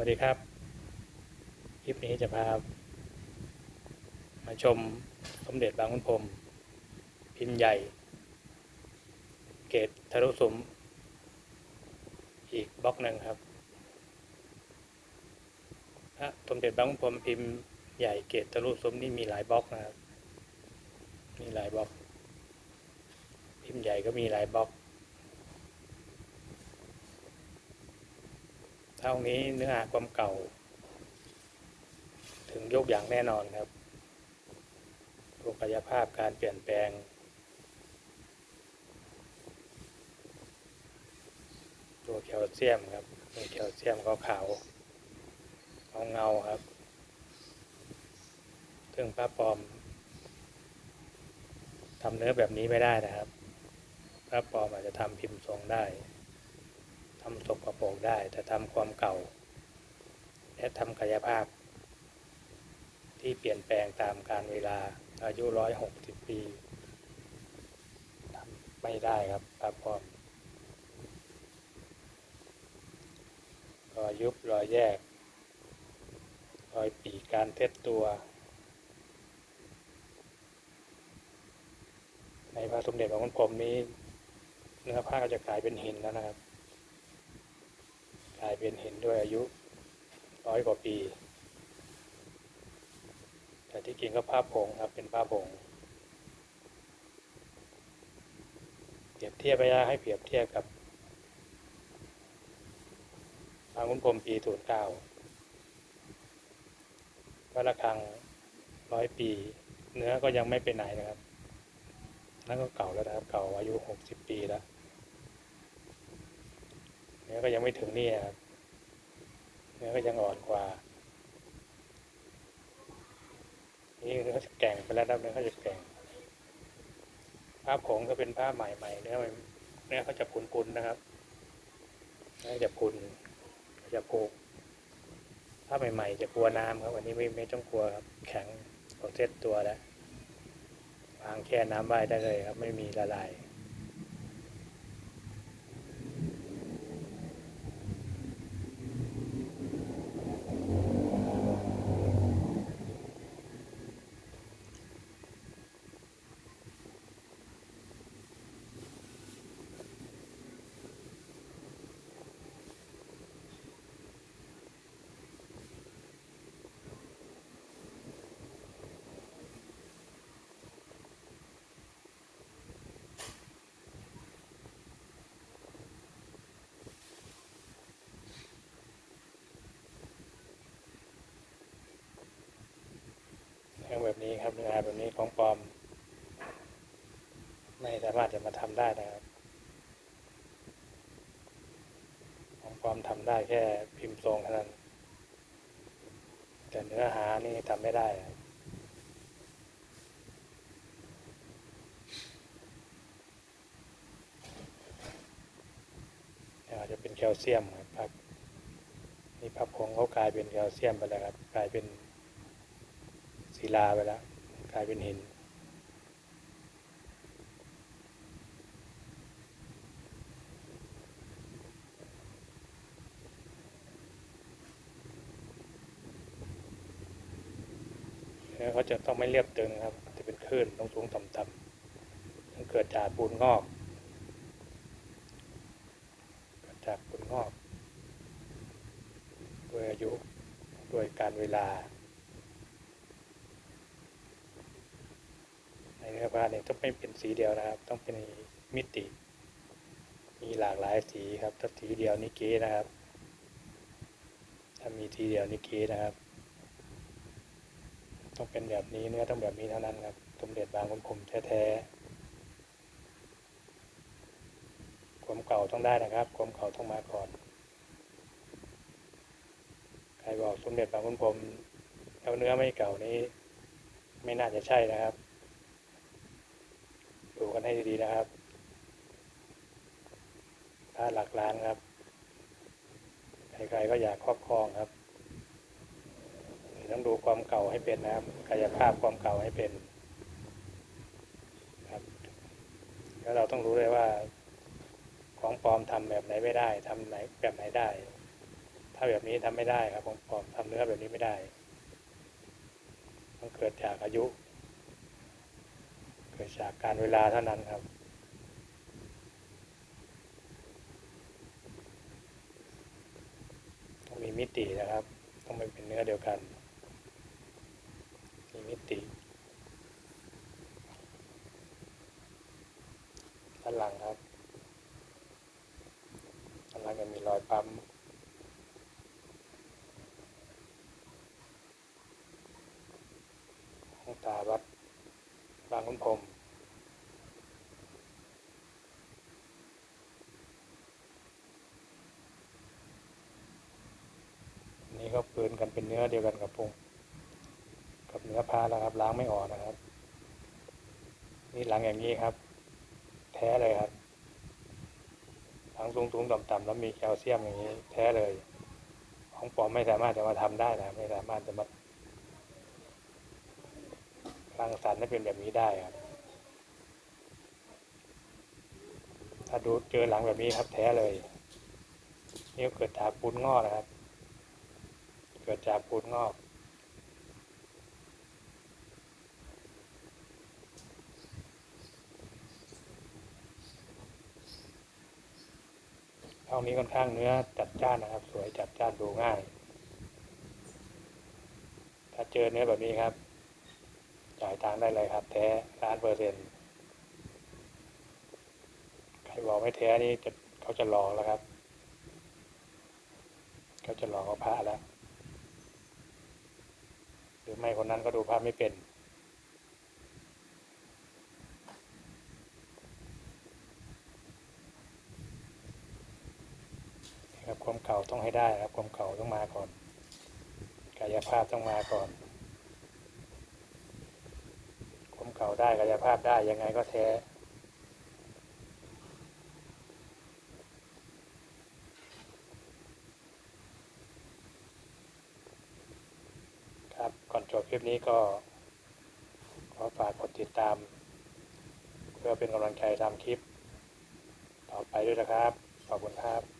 วัสดีครับ คลิปนี้จะพา มาชมสมเด็จบางขุนพรมพิมพ์ใหญ่ เกตทะลุสม อีกบล็อกหนึ่งครับพระสมเด็จบางขุนพรมพิมพ์ใหญ่เกตทะลุสมนี่มีหลายบล็อกนะครับ มีหลายบล็อก พิมพ์ใหญ่ก็มีหลายบล็อก ท่านี้เนื้อหาความเก่า ถึงยกอย่างแน่นอนครับตัวกายภาพการเปลี่ยนแปลง ตัวแคลเซียมครับมีแคลเซียมขาวขาวเงาเงาครับ ซึ่งผ้าปลอมทำเนื้อแบบนี้ไม่ได้นะครับผ้าปลอมอาจจะทำพิมพ์ทรงได้ ทำสกปรกได้ แต่ทำความเก่า และทำกายภาพ ที่เปลี่ยนแปลงตามการเวลาอายุร้อยหกสิบปีทำไม่ได้ครับปราปลอมรอยยุบรอยแยก รอยปีการเทศตัว ในพระสมเด็จพระคุณพรมนี้ เนื้อผ้าก็จะกลายเป็นหินแล้วนะครับายเป็นเหินด้วยอายุร้อยกว่าปี แต่ที่จริงก็ผ้าผงครับเป็นผ้าผงเปรียบเทียบไปได้ให้เปรียบเทียบกับพระคุณพรมปีศูนย์เก้าวัดระฆังร้อยปี เนื้อก็ยังไม่ไปไหนนะครับ นั่นก็เก่าแล้วนะครับ เก่าอายุหกสิบปีแล้ว เนื้อก็ยังไม่ถึงนี่ครับเนื้อก็ยังอ่อนกว่า นี่เนื้อจะแก่งไปแล้วนะเนื้อเขาจะแก่งผ้าผงก็เป็นผ้าใหม่ๆเนื้อเนื้อเขาจะพุนๆนะครับเนื้อจะพุนจะผูกผ้าใหม่ๆ จะกลัวน้ำครับวันนี้ไม่ไม่ต้องกลัวครับแข็งของเซตตัวแล้ววางแค่น้ำไว้ได้เลยครับ ไม่มีละลาย เรื่องแบบนี้ครับเนื้อหาแบบนี้ของปลอม ไม่สามารถจะมาทำได้นะครับของปลอมทำได้แค่พิมพ์ทรงเท่านั้น แต่เนื้อหานี่ทำไม่ได้อาจจะเป็นแคลเซียมครับพักนี่พับผงเขากลายเป็นแคลเซียมไปแล้วครับ กลายเป็นศิลาไปแล้ว กลายเป็นหิน เขาจะต้องไม่เรียบตึงครับ จะเป็นคลื่นตรงสูงต่ำต่ำมันเกิดจากปูนงอกเกิดจากปูนงอกด้วยอายุด้วยการเวลา ในเนื้อผ้าเนี่ยต้องไม่เป็นสีเดียวนะครับ ต้องเป็นมิติ มีหลากหลายสีครับ ถ้าสีเดียวนี่เก๋นะครับ ถ้ามีทีเดียวนี่เก๋นะครับ ต้องเป็นแบบนี้เนื้อต้องแบบนี้เท่านั้นครับสมเด็จบางขุนพรหมแท้ๆความเก่าต้องได้นะครับความเก่าต้องมาก่อนใครบอกสมเด็จบางขุนพรหมแล้วเนื้อไม่เก่านี้ ไม่น่าจะใช่นะครับ ดูกันให้ดีๆนะครับถ้าหลักล้านครับใครๆก็อยากครอบครองครับ ต้องดูความเก่าให้เป็นนะครับ กายภาพความเก่าให้เป็นครับ แล้วเราต้องรู้ด้วยว่า ของปลอมทำแบบไหนไม่ได้ทำไหนแบบไหนได้ ถ้าแบบนี้ทำไม่ได้ครับ ของปลอมทำเนื้อแบบนี้ไม่ได้ต้องเกิดจากอายุ เกิดจากการเวลาเท่านั้นครับต้องมีมิตินะครับ ต้องไม่เป็นเนื้อเดียวกัน ติด้านหลังครับด้านหลังจะมีรอยปั๊มห้องตาวัดบางขุนพรมอันนี้ก็ปืนกันเป็นเนื้อเดียวกันกับพุง กับเนื้าแล้วครับ ล้างไม่ออกนะครับ นี่หลังอย่างนี้ครับ แท้เลยครับหลังสูงๆต่ำๆแล้วมีแคลเซียมอย่างนี้ แท้เลย ของปลอมไม่สามารถจะมาทำได้นะไม่สามารถจะมารังสรรค์ให้เป็นแบบนี้ได้ครับ ถ้าดูเจอหลังแบบนี้ครับ แท้เลยนี่เกิดจากปูนงอกนะครับ เกิดจากปูนงอก เท่านี้ค่อนข้างเนื้อจัดจ้านนะครับ สวยจัดจ้านดูง่าย ถ้าเจอเนื้อแบบนี้ครับ จ่ายตังได้เลยครับ แท้ล้านเปอร์เซ็นต์ใครบอกไม่แท้นี่จะเขาจะหลอกแล้วครับ เขาจะหลอกเอาพระแล้ว หรือไม่คนนั้นก็ดูพระไม่เป็น ครับความเก่าต้องให้ได้ครับความเก่าต้องมาก่อน กายภาพต้องมาก่อน ความเก่าได้กายภาพได้ยังไงก็แท้ครับก่อนจบคลิปนี้ก็ขอฝากกดติดตาม เพื่อเป็นกำลังใจทำคลิป ต่อไปด้วยนะครับ ขอบคุณครับ